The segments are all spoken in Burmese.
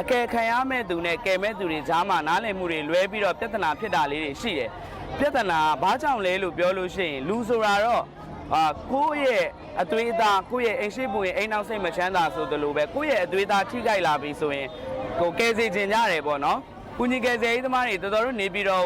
အကယ်ခံရမဲ့သူနဲ့ကယ်မဲ့သူတွေကြားမှာနားလည်မှုတွေလွဲပြီးတော့ပြဿနာဖြစ်တာလေးတွေရှိတယ်ပြဿနာဘာကြောင့်လဲလို့ပြောလို့ရှိရင်လူဆိုတာတော့အာကိုယ့်ရဲ့အသွေးအသားကိုယ့်ရဲ့အိမ်ရှိပူရဲ့အိမ်နောက်စိတ်မချမ်းသာဆိုသလိုပဲကိုယ့်ရဲ့အသွေးအသားထိခိုက်လာပြီဆိုရင်ကိုကယ်စေခြင်းကြတယ်ပေါ့နော်ကုညီကယ်ဆယ်ရေးသမားတွေတော်တော်တို့နေပြီးတော့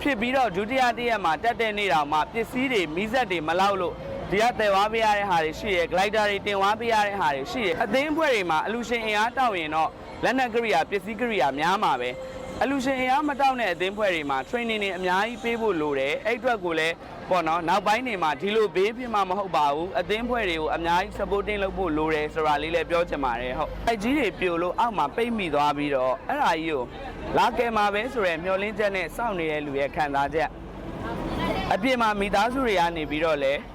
ဖြစ်ပြီးတော့ဒုတိယတည့်ရက်မှာတက်တဲ့နေ့တောင်မှပစ္စည်းတွေမီးစက်တွေမလောက်လို့ ဒီကတယ်ဝါပေးရတဲ့ဟာတွေရှိရယ်ဂလိုက်တာတွေတင်ဝါပေးရတဲ့ဟာတွေရှိရယ်အသိန်းဖွဲ့တွေမှာအလူရှင်အင်အားတောက်ရင်တော့လက်နက်ကရိယာပစ္စည်းကရိယာများမှာပဲအလူရှင်အင်အားမတောက်တဲ့အသိန်းဖွဲ့တွေမှာ training တွေအများကြီးပေးဖို့လိုတယ်အဲ့အတွက်ကိုလည်းပေါ့နော်နောက်ပိုင်းတွေမှာဒီလိုဘေးဖြစ်မှာမဟုတ်ပါဘူးအသိန်းဖွဲ့တွေကိုအများကြီး supporting လုပ်ဖို့လိုတယ်ဆိုတာလေးလည်းပြောချင်ပါတယ်ဟုတ်အဲ့ကြီးတွေပြိုလို့အောက်မှာပိတ်မိသွားပြီးတော့အဲ့ဒါကြီးကိုလာကယ်မှာပဲဆိုရယ်မျောလင်းချက်နဲ့စောင့်နေတဲ့လူရဲ့ခံစားချက်အပြင်မှာမိသားစုတွေကနေပြီးတော့လည်း။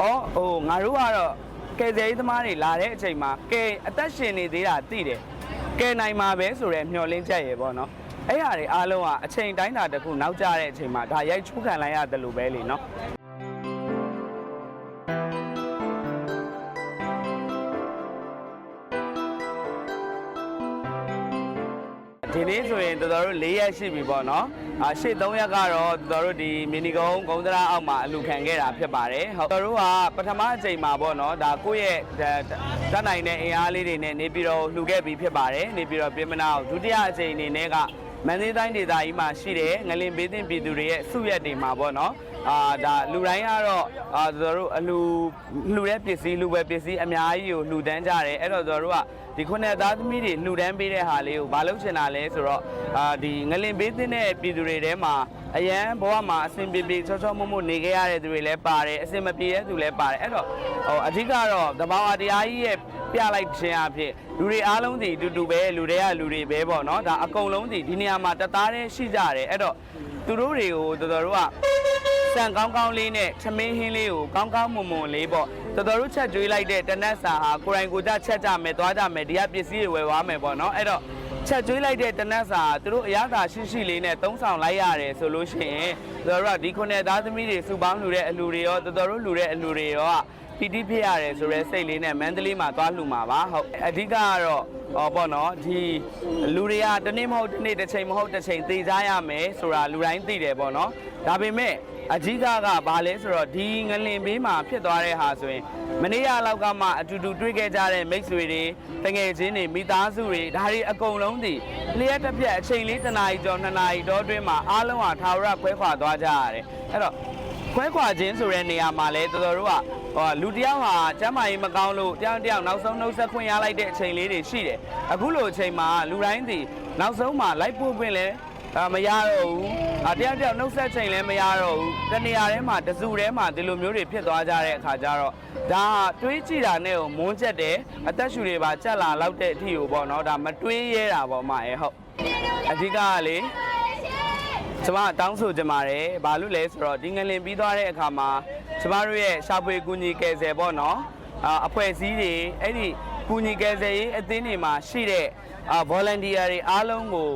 အော်ဟိုငါတို့ကတော့ကယ်ဆယ်ရေးသမားတွေလာတဲ့အချိန်မှာကယ်အသက်ရှင်နေသေးတာသိတယ်။ကယ်နိုင်မှာပဲဆိုရဲမျှော်လင့်ချက်ရေပေါ့နော်။အဲ့ဟာတွေအားလုံးကအချိန်တိုင်းတာတစ်ခုနောက်ကျတဲ့အချိန်မှာဒါရိုက်ချိုးခံလိုက်ရတယ်လို့ပဲလေနော်။ဒီနေ့ဆိုရင်တော်တော်တို့၄ရက်ရှိပြီပေါ့နော်။ အာရှေ့၃ရက်ကတော့တော်တော်တို့ဒီမီနီကုန်းဂုံးသရာအောက်မှာအလူခံခဲ့တာဖြစ်ပါတယ်။ဟုတ်တော်တို့ကပထမအချိန်မှာပေါ့နော်။ဒါကိုယ့်ရဲ့တတ်နိုင်တဲ့အင်အားလေးတွေနဲ့နေပြီးတော့လှူခဲ့ပြီးဖြစ်ပါတယ်။နေပြီးတော့ပြင်မနာကိုဒုတိယအချိန်အနေနဲ့ကမန္တလေးတိုင်းဒေသကြီးမှာရှိတဲ့ငလင်ဘေးသင့်ပြည်သူတွေရဲ့စုရက်တွေမှာပေါ့နော်။ အာဒါလူတိုင်းကတော့အာတော်တို့အလူလှူတဲ့ပစ္စည်းလူပဲပစ္စည်းအများကြီးကိုလှူဒန်းကြတယ်။အဲ့တော့တော်တို့ကဒီခုနှစ်သားသမီးတွေလှူဒန်းပေးတဲ့ဟာလေးကိုမလုပ်ချင်တာလဲဆိုတော့အာဒီငလင်ဘေးသင့်တဲ့ပြည်သူတွေထဲမှာအရန်ဘဝမှာအဆင်ပြေပြေချောချောမွတ်မွတ်နေခဲ့ရတဲ့သူတွေလည်းပါတယ်အဆင်မပြေတဲ့သူလည်းပါတယ်အဲ့တော့ဟိုအဓိကတော့တဘာဝတရားကြီးရဲ့ပြလိုက်ခြင်းအဖြစ်လူတွေအားလုံးဒီအတူတူပဲလူတွေကလူတွေပဲပေါ့နော်ဒါအကုန်လုံးဒီဒီနေရာမှာတသားတည်းရှိကြတယ်အဲ့တော့သူတို့တွေကိုတော်တော်တို့က စံကောင်းကောင်းလေးနဲ့ထမင်းဟင်းလေးကိုကောင်းကောင်းမွန်မွန်လေးပေါ့တော်တော်တို့ချက်ကျွေးလိုက်တဲ့တနတ်စာဟာကိုယ်တိုင်ကိုယ်ကြချက်ကြမယ်သွားကြမယ်ဒီကပစ္စည်းတွေဝယ်သွားမယ်ပေါ့နော်အဲ့တော့ချက်ကျွေးလိုက်တဲ့တနတ်စာသူတို့အရသာရှိရှိလေးနဲ့သုံးဆောင်လိုက်ရတယ်ဆိုလို့ရှိရင်တော်တော်ကဒီခုနှစ်သားသမီးတွေစုပေါင်းလှူတဲ့အလှူတွေရောတော်တော်တို့လှူတဲ့အလှူတွေရောကပီတိဖြစ်ရတယ်ဆိုရဲစိတ်လေးနဲ့မန္တလေးမှာသွားလှူမှာပါဟုတ်အဓိကကတော့ဟောပေါ့နော်ဒီလူတွေကတနေ့မဟုတ်တနေ့တစ်ချိန်မဟုတ်တစ်ချိန်သိကြရမယ်ဆိုတာလူတိုင်းသိတယ်ပေါ့နော်ဒါပေမဲ့ အကြီးကကဘာလဲဆိုတော့ဒီငလင်ဘေးမှာဖြစ်သွားတဲ့ဟာဆိုရင်မနေ့ကလောက်ကမှအတူတူတွေ့ခဲ့ကြတဲ့မိတ်ဆွေတွေတငယ်ချင်းတွေမိသားစုတွေဒါတွေအကုန်လုံးဒီလျှက်တစ်ပြက်အချိန်လေးတစ်နာရီကျော်နှစ်နာရီတော့အတွင်းမှာအားလုံးဟာထာဝရခွဲခွာသွားကြရတယ်အဲ့တော့ခွဲခွာခြင်းဆိုတဲ့နေရာမှာလဲတော်တော်တို့ကဟောလူတစ်ယောက်ဟာကျမ်းမာရေးမကောင်းလို့တယောက်တစ်ယောက်နောက်ဆုံးနှုတ်ဆက်ခွင့်ရလိုက်တဲ့အချိန်လေးတွေရှိတယ်အခုလိုအချိန်မှာလူတိုင်းဒီနောက်ဆုံးမှာလိုက်ပို့ခွင့်လဲ အာမရတော့ဘူးအတယောက်တယောက်နှုတ်ဆက်ချိန်လည်းမရတော့ဘူးတနေရာထဲမှာတစုထဲမှာဒီလိုမျိုးတွေဖြစ်သွားကြတဲ့အခါကျတော့ဒါတွေးကြည့်တာနဲ့ကိုမွန်းချက်တယ်အသက်ရှူတွေပါကြက်လာလောက်တဲ့အထိကိုပေါ့နော်ဒါမတွေးရဲတာပေါ့မရဲ့ဟုတ်အဓိကကလေကျမတောင်းဆိုကြပါတယ်ဘာလို့လဲဆိုတော့ဒီငလင်ပြီးသွားတဲ့အခါမှာကျမတို့ရဲ့ရှာဖွေကူညီကယ်ဆယ်ပေါ့နော်အာအဖွဲ့အစည်းတွေအဲ့ဒီ ကူညီကယ်ဆယ်ရေးအသင်းတွေမှာရှိတဲ့အာ volunteer တွေအားလုံးကို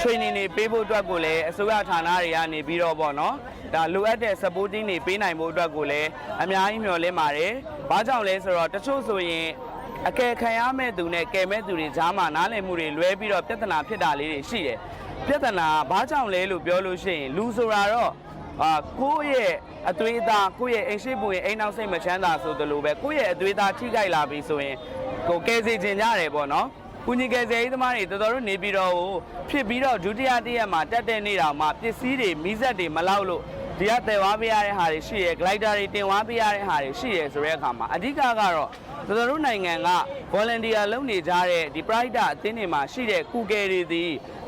training တွေပေးဖို့အတွက်ကိုလည်းအစိုးရဌာနတွေကနေပြီးတော့ပေါ့နော်ဒါလိုအပ်တဲ့ supporting တွေပေးနိုင်ဖို့အတွက်ကိုလည်းအများကြီးမျှော်လင့်ပါတယ်။ဘာကြောင့်လဲဆိုတော့တချို့ဆိုရင်အကယ်ခံရမဲ့သူနဲ့ကယ်မဲ့သူတွေကြားမှာနားလည်မှုတွေလွဲပြီးတော့ပြဿနာဖြစ်တာလေးတွေရှိတယ်။ပြဿနာဘာကြောင့်လဲလို့ပြောလို့ရှိရင်လူဆိုတာတော့ အာကိုယ့်ရဲ့အသွေးအသားကိုယ့်ရဲ့အိမ်ရှိပူရဲ့အိမ်နောက်စိတ်မချမ်းသာဆိုသလိုပဲကိုယ့်ရဲ့အသွေးအသားထိခိုက်လာပြီဆိုရင်ကိုကယ်စေခြင်းကြတယ်ပေါ့နော်။ကုညီကယ်ဆယ်ရေးသမားတွေတော်တော်တို့နေပြီးတော့ဖြစ်ပြီးတော့ဒုတိယတည့်ရက်မှာတက်တဲ့နေ့တောင်မှပစ္စည်းတွေမီးစက်တွေမလောက်လို့ဒီကတယ်ဝါပေးရတဲ့ဟာတွေရှိရယ်ဂလိုက်တာတွေတင်ဝါပေးရတဲ့ဟာတွေရှိရယ်ဆိုတဲ့အခါမှာအဓိကကတော့တော်တော်တို့နိုင်ငံက volunteer လုပ်နေကြတဲ့ဒီ pride အသင်းတွေမှာရှိတဲ့ကုကယ်တွေဒီ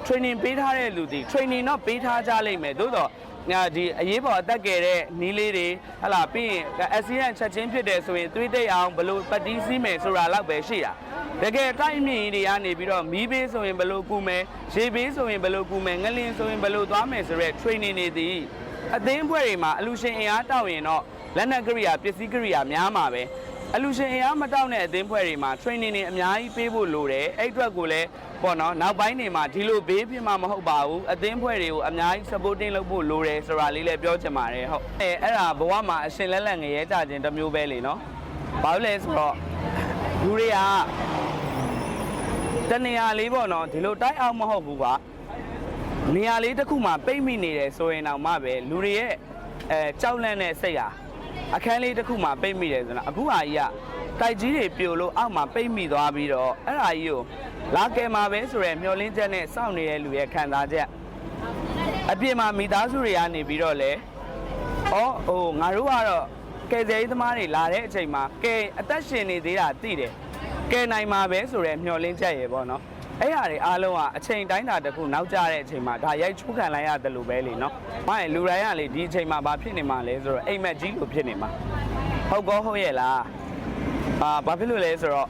training ပေးထားတဲ့လူဒီ training တော့ပေးထားကြလိမ့်မယ်သို့တော့ ညာဒီအရေးပေါ်အသက်ကယ်တဲ့နီးလေးတွေဟလာပြီးရင် accident ချက်ချင်းဖြစ်တယ်ဆိုရင်သွေးတိတ်အောင်ဘယ်လိုပတ်တီးစီးမယ်ဆိုတာလောက်ပဲရှိတာတကယ်တိုက်မြင့်တွေကနေပြီးတော့မီးဘေးဆိုရင်ဘယ်လိုကူမယ်ရေဘေးဆိုရင်ဘယ်လိုကူမယ်ငလင်ဆိုရင်ဘယ်လိုသွားမယ်ဆိုတဲ့ training တွေဒီအသင်းအဖွဲ့တွေမှာအလူရှင်အင်အားတောက်ရင်တော့လက်နက်ကရိယာပစ္စည်းကရိယာများမှာပဲ အလူရှင်အင်အားမတောက်တဲ့အသင်းဖွဲ့တွေမှာ training တွေအများကြီးပေးဖို့လိုတယ်အဲ့အတွက်ကိုလည်းပေါ့နော်နောက်ပိုင်းတွေမှာဒီလိုဘေးဖြစ်မှာမဟုတ်ပါဘူးအသင်းဖွဲ့တွေကိုအများကြီး supporting လုပ်ဖို့လိုတယ်ဆိုတာလေးလည်းပြောချင်ပါတယ်ဟုတ်အဲအဲ့ဒါဘဝမှာအရှင်လက်လက်ငရဲကြခြင်းတစ်မျိုးပဲလေနော်ဘာလို့လဲဆိုတော့လူတွေကတနေရာလေးပေါ့နော်ဒီလိုတိုက်အောင်မဟုတ်ဘူးကွာနေရာလေးတစ်ခုမှပိတ်မိနေတယ်ဆိုရင်တော့မှပဲလူတွေရဲ့အဲကြောက်လန့်တဲ့စိတ်ဟာ အခန်းလေးတစ်ခုမှပိတ်မိတယ်ဆိုတော့အခုဟာကြီးကတိုက်ကြီးတွေပြိုလို့အောက်မှာပိတ်မိသွားပြီးတော့အဲ့ဟာကြီးကိုလာကယ်မှာပဲဆိုရဲမျောလင်းချက်နဲ့စောင့်နေတဲ့လူရဲ့ခံစားချက်အပြင်မှာမိသားစုတွေကနေပြီးတော့လေ။အော်ဟိုငါတို့ကတော့ကယ်ဆယ်ရေးသမားတွေလာတဲ့အချိန်မှာကယ်အသက်ရှင်နေသေးတာသိတယ်။ကယ်နိုင်မှာပဲဆိုရဲမျှော်လင့်ချက်ရေပေါ့နော်။ အဲ့ဟာတွေအားလုံးကအချိန်တိုင်းတာတစ်ခုနောက်ကျတဲ့အချိန်မှာဒါရိုက်ချိုးခံလိုက်ရတယ်လို့ပဲလေနော်။ဘာလဲလူတိုင်းကလေဒီအချိန်မှာဘာဖြစ်နေမှာလဲဆိုတော့အိမ်မက်ကြီးလိုဖြစ်နေမှာ။ဟုတ်ကောဟုတ်ရဲ့လား။အာဘာဖြစ်လို့လဲဆိုတော့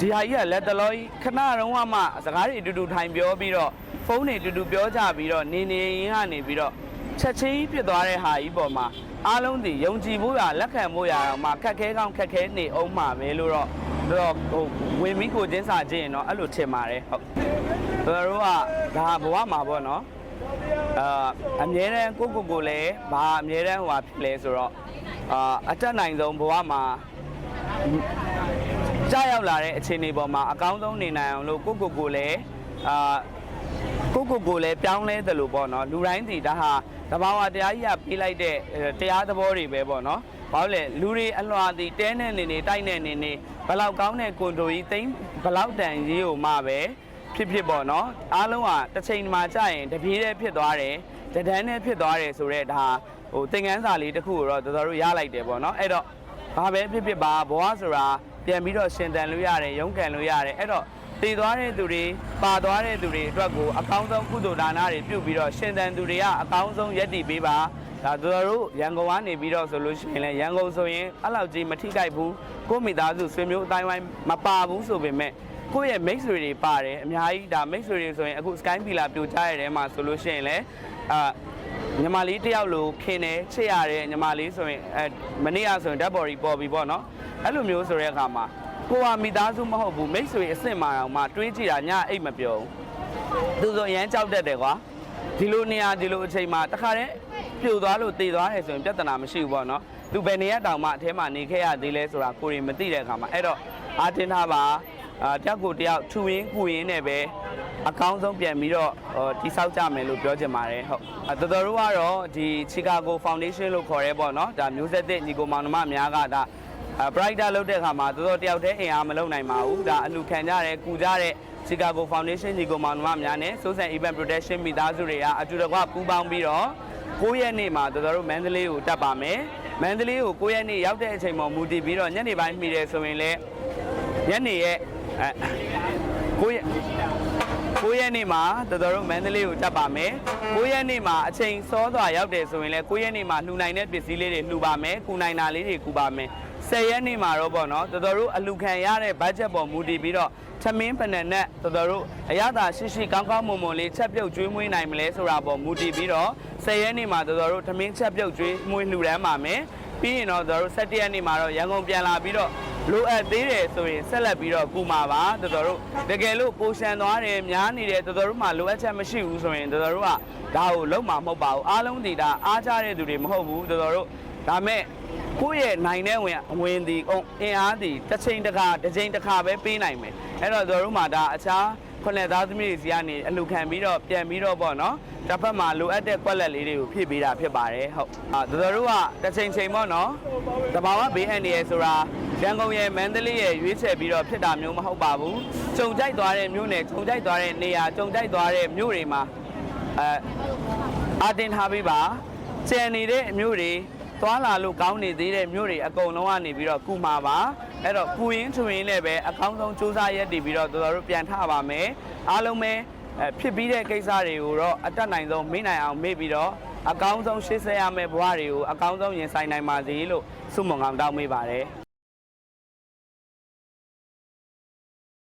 ဒီဟာကြီးကလက်တလောကြီးခဏတုန်းကမှစကားတွေအတူတူထိုင်ပြောပြီးတော့ဖုန်းတွေအတူတူပြောကြပြီးတော့နေနေရင်းကနေပြီးတော့ချက်ချင်းဖြစ်သွားတဲ့ဟာကြီးပေါ်မှာအားလုံးဒီယုံကြည်ဖို့ရလက်ခံဖို့ရတော့မှခက်ခဲကောင်းခက်ခဲနေအောင်မှာပဲလို့တော့ တော့ဟိုဝင်ပြီးကိုချင်းစာချင်းတော့အဲ့လိုထင်ပါတယ်ဟုတ်ကျွန်တော်တို့ကဒါဘဝမှာပေါ့နော်အာအမြဲတမ်းကိုကိုကိုလည်းဘာအမြဲတမ်းဟိုဟာဖြစ်လဲဆိုတော့အာအတက်နိုင်ဆုံးဘဝမှာကြားရောက်လာတဲ့အခြေအနေပေါ်မှာအကောင်းဆုံးနေနိုင်အောင်လို့ကိုကိုကိုလည်းအာကိုကိုကိုလည်းပြောင်းလဲတယ်လို့ပေါ့နော်လူတိုင်းဒီဒါဟာတဘာဝတရားကြီးကပေးလိုက်တဲ့အဲတရားသဘောတွေပဲပေါ့နော်ဘာလို့လဲလူတွေအလွှာဒီတဲနဲ့နေနေတိုက်နဲ့နေနေ ဘလောက်ကောင်းတဲ့ကွန်တိုကြီးတိမ့်ဘလောက်တန်ကြီးကိုမှပဲဖြစ်ဖြစ်ပေါ့နော်အားလုံးကတစ်ချိန်မှာကြာရင်တပြေးတဲ့ဖြစ်သွားတယ်တဒန်းနဲ့ဖြစ်သွားတယ်ဆိုတော့ဒါဟိုသင်ခန်းစာလေးတစ်ခုကိုတော့တော်တော်တို့ရလိုက်တယ်ပေါ့နော်အဲ့တော့ဘာပဲဖြစ်ဖြစ်ပါဘဝဆိုတာပြန်ပြီးတော့ရှင်တန်လို့ရတယ်ရုန်းကန်လို့ရတယ်အဲ့တော့ တည်သွားတဲ့သူတွေပါသွားတဲ့သူတွေအတွက်ကိုအကောင်းဆုံးကုသိုလ်ဒါနတွေပြုပြီးတော့ရှင်သန်သူတွေကအကောင်းဆုံးယက်တည်ပေးပါဒါသူတို့ရန်ကုန်ကနေပြီးတော့ဆိုလို့ရှိရင်လည်းရန်ကုန်ဆိုရင်အဲ့လောက်ကြီးမထိကြိုက်ဘူးကိုယ့်မိသားစုဆွေမျိုးအတိုင်းဝိုင်းမပါဘူးဆိုပေမဲ့ကိုယ့်ရဲ့မိတ်ဆွေတွေပါတယ်အများကြီးဒါမိတ်ဆွေတွေဆိုရင်အခု Sky Villa ပြိုချရတဲ့မှာဆိုလို့ရှိရင်လည်းအာညီမလေးတယောက်လိုခင်တယ်ချစ်ရတယ်ညီမလေးဆိုရင်အဲမနေ့ကဆိုရင်ဓာတ်ပေါ်ရီပေါ်ပြီပေါ့နော်အဲ့လိုမျိုးဆိုတဲ့အခါမှာ ကိုကမိသားစုမဟုတ်ဘူးမိတ်ဆွေအစ်စ်မာအောင်မှတွေးကြည့်တာညအိတ်မပြောဘူးသူဆိုရမ်းကြောက်တတ်တယ်ကွာဒီလိုနေရာဒီလိုအချိန်မှာတခါတည်းပြိုသွားလို့တည်သွားတယ်ဆိုရင်ပြဿနာမရှိဘူးပေါ့နော်သူဘယ်နေရတောင်မှအထဲမှာနေခဲ့ရသေးလဲဆိုတာကိုရင်မသိတဲ့အခါမှာအဲ့တော့အာတင်ထားပါအာတယောက်ကိုတယောက်ထူရင်းကူရင်းနဲ့ပဲအကောင်းဆုံးပြန်ပြီးတော့ဟိုတိဆောက်ကြမယ်လို့ပြောချင်ပါတယ်ဟုတ်အာတော်တော်တို့ကတော့ဒီ Chicago Foundation လို့ခေါ်ရဲပေါ့နော်ဒါမျိုးဆက်တဲ့ညီကိုမောင်နှမအများကဒါ အဲ brighter လုပ်တဲ့အခါမှာတော်တော်တယောက်တည်းအင်အားမလုပ်နိုင်ပါဘူးဒါအလူခံကြတယ်ကူကြတဲ့ Chicago Foundation ညီကိုမောင်နှမများနဲ့ Social Event Protection မိသားစုတွေကအတူတကွပူးပေါင်းပြီးတော့9ရက်နေ့မှာတော်တော်တို့မန္တလေးကိုတက်ပါမယ်မန္တလေးကို9ရက်နေ့ရောက်တဲ့အချိန်မှာမူတည်ပြီးတော့ညနေပိုင်းမိတယ်ဆိုရင်လည်းညနေရဲ့အဲ9ရက်9ရက်နေ့မှာတော်တော်တို့မန္တလေးကိုတက်ပါမယ်9ရက်နေ့မှာအချိန်စောစွာရောက်တယ်ဆိုရင်လည်း9ရက်နေ့မှာလှူနိုင်တဲ့ပစ္စည်းလေးတွေလှူပါမယ်ကူနိုင်တာလေးတွေကူပါမယ် 10ရက်နေ့မှာတော့ပေါ့နော်တော်တော်တို့အလှူခံရတဲ့ budget ပေါ်မူတည်ပြီးတော့သမင်းပနနဲ့တော်တော်တို့အရသာရှိရှိကောင်းကောင်းမွန်မွန်လေးချက်ပြုတ်ကျွေးမွေးနိုင်မလဲဆိုတာပေါ်မူတည်ပြီးတော့10ရက်နေ့မှာတော်တော်တို့သမင်းချက်ပြုတ်ကျွေးမွေးလှူဒန်းပါမယ်ပြီးရင်တော့တော်တော်တို့17ရက်နေ့မှာတော့ရန်ကုန်ပြန်လာပြီးတော့လိုအပ်သေးတယ်ဆိုရင်ဆက်လက်ပြီးတော့ကူမှာပါတော်တော်တို့တကယ်လို့ပိုရှန်သွားတယ်များနေတယ်တော်တော်တို့မှလိုအပ်ချက်မရှိဘူးဆိုရင်တော်တော်တို့ကဒါကိုလုံးမှာမဟုတ်ပါဘူးအားလုံးဒီဒါအားကြတဲ့သူတွေမဟုတ်ဘူးတော်တော်တို့ ဒါမဲ့ကိုယ့်ရဲ့နိုင်တဲ့ဝင်အဝင်ဒီအင်အားဒီတစ်ချိန်တစ်ခါတစ်ချိန်တစ်ခါပဲပေးနိုင်မယ်အဲ့တော့တော်တော်တို့မှဒါအခြားခုနှစ်သားသမီးတွေစီကနေအလူခံပြီးတော့ပြန်ပြီးတော့ပေါ့နော်တစ်ဖက်မှာလိုအပ်တဲ့ကွက်လက်လေးတွေကိုဖြည့်ပေးတာဖြစ်ပါတယ်ဟုတ်အာတော်တော်တို့ကတစ်ချိန်ချိန်ပေါ့နော်တဘာဝဘေးအန္တရာယ်ဆိုတာရန်ကုန်ရဲ့မန္တလေးရဲ့ရွေးချယ်ပြီးတော့ဖြစ်တာမျိုးမဟုတ်ပါဘူးကြုံကြိုက်သွားတဲ့မြို့နယ်ကြုံကြိုက်သွားတဲ့နေရာကြုံကြိုက်သွားတဲ့မြို့တွေမှာအဲအာတင်ထားပြီးပါကျန်နေတဲ့မြို့တွေ သွားလာလို့ကောင်းနေသေးတဲ့မြို့တွေအကုန်လုံးကနေပြီးတော့ကုမှာပါအဲ့တော့ကုရင်းချွင်လည်းပဲအကောင်းဆုံးစူးစမ်းရက်တည်ပြီးတော့တော်တော်တို့ပြန်ထပါမယ်အားလုံးပဲအဲဖြစ်ပြီးတဲ့ကိစ္စတွေကိုတော့အတက်နိုင်ဆုံးမေ့နိုင်အောင်မေ့ပြီးတော့အကောင်းဆုံးရှေ့ဆက်ရမယ့်ဘဝတွေကိုအကောင်းဆုံးရင်ဆိုင်နိုင်ပါစေလို့ဆုမွန်ကောင်းတောင်းပေးပါတယ်